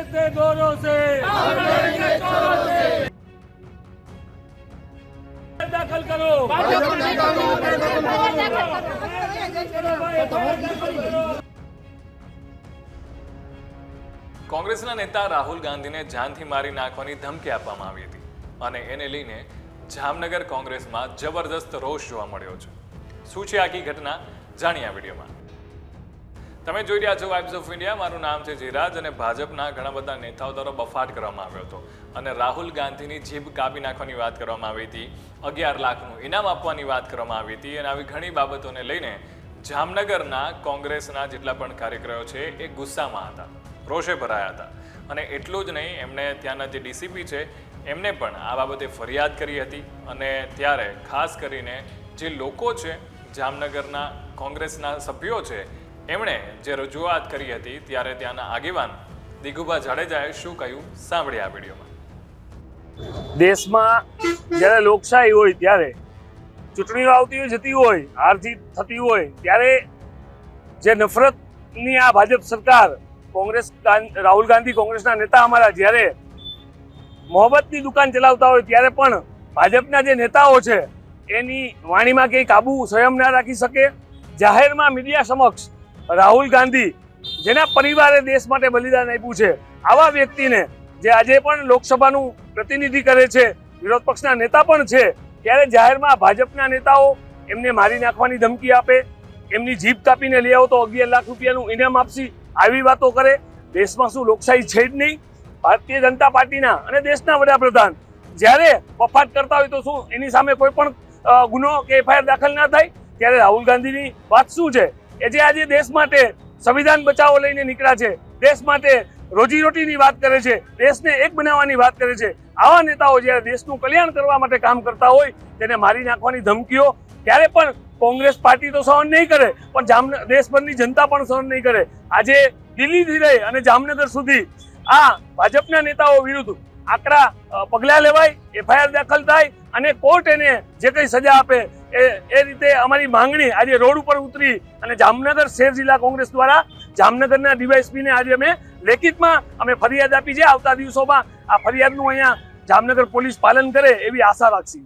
से दोनों से दाखिल करो કોંગ્રેસના નેતા રાહુલ ગાંધીને જાનથી મારી નાખવાની ધમકી આપવામાં આવી હતી અને એને લઈને જામનગર કોંગ્રેસમાં જબરદસ્ત રોષ જોવા મળ્યો છે શું છે આખી ઘટના જાણીએ આ વિડીયોમાં તમે જોઈ રહ્યા છો વાઇબ્સ ઓફ ઇન્ડિયા મારું નામ છે જીરાજ અને ભાજપના ઘણા બધા નેતાઓ દ્વારા બફાટ કરવામાં આવ્યો હતો. અને રાહુલ ગાંધીની જીભ કાપી નાખવાની વાત કરવામાં આવી હતી. અગિયાર લાખનું ઇનામ આપવાની વાત કરવામાં આવી હતી અને આવી ઘણી બાબતોને લઈને જામનગરના કોંગ્રેસના જેટલા પણ કાર્યકરો છે એ ગુસ્સામાં હતા. રોષે ભરાયા હતા. અને એટલું જ નહીં, એમણે ત્યાંના જે ડીસીપી છે, એમને પણ આ બાબતે ફરિયાદ કરી હતી. અને ત્યારે ખાસ કરીને જે લોકો છે, જામનગરના કોંગ્રેસના સભ્યો છે એમણે જે રજૂઆત કરી હતી ત્યારે ત્યાંના આગેવાન દિગુભા જાડેજાએ શું કહ્યું સાંભળ્યા આ વિડીયોમાં. દેશમાં જ્યારે લોકશાહી હોય ત્યારે, ચૂંટણીઓ આવતી હોય, જતી હોય, હાર જીત થતી હોય, ત્યારે જે નફરતની આ ભાજપ સરકાર, કોંગ્રેસ રાહુલ ગાંધી કોંગ્રેસના નેતા અમારા, જ્યારે મોહબ્બતની દુકાન ચલાવતા હોય, ત્યારે પણ ભાજપના જે નેતાઓ છે, એની વાણીમાં કંઈ કાબુ સંયમ ના રાખી શકે? જાહેરમાં મીડિયા સમક્ષ રાહુલ ગાંધી, જેના પરિવારે દેશ માટે બલિદાન આપ્યું છે, આવા વ્યક્તિને જે આજે પણ લોકસભાનું પ્રતિનિધિ કરે છે, વિરોધ પક્ષના નેતા પણ છે, ત્યારે જાહેરમાં ભાજપના નેતાઓ એમને મારી નાખવાની ધમકી આપે, એમની જીભ કાપીને લઈ આવો તો અગિયાર લાખ રૂપિયાનું ઇનામ આપશી, આવી વાતો કરે. દેશમાં શું લોકશાહી છે જ નહીં? ભારતીય જનતા પાર્ટીના અને દેશના વડાપ્રધાન, જ્યારે વફાટ કરતા હોય તો શું, એની સામે કોઈ પણ ગુનો કે એફઆઈઆર દાખલ ના થાય? ત્યારે રાહુલ ગાંધીની વાત શું છે? એ જે આજે દેશ માટે સંવિધાન બચાવો લઈને નીકળ્યા છે, દેશ માટે રોજીરોટીની વાત કરે છે, દેશને એક બનાવવાની વાત કરે છે, આવા નેતાઓ જ્યારે દેશનું કલ્યાણ કરવા માટે કામ કરતા હોય, તેને મારી નાખવાની ધમકીઓ ત્યારે પણ કોંગ્રેસ પાર્ટી તો સહન નહીં કરે, પણ જામ દેશભરની જનતા પણ સહન નહીં કરે. આજે દિલ્હીથી લઈ અને જામનગર સુધી આ ભાજપના નેતાઓ વિરુદ્ધ આકરા પગલાં લેવાય, એફઆઈઆર દાખલ થાય અને કોર્ટ એને જે કંઈ સજા આપે એ એ રીતે અમારી માંગણી આજે રોડ ઉપર ઉતરી અને જામનગર શહેર જિલ્લા કોંગ્રેસ દ્વારા જામનગરના ડીવાયસપીને આજે અમે લેખિતમાં અમે ફરિયાદ આપી છે. આવતા દિવસોમાં આ ફરિયાદનું અહીંયા જામનગર પોલીસ પાલન કરે એવી આશા રાખશી.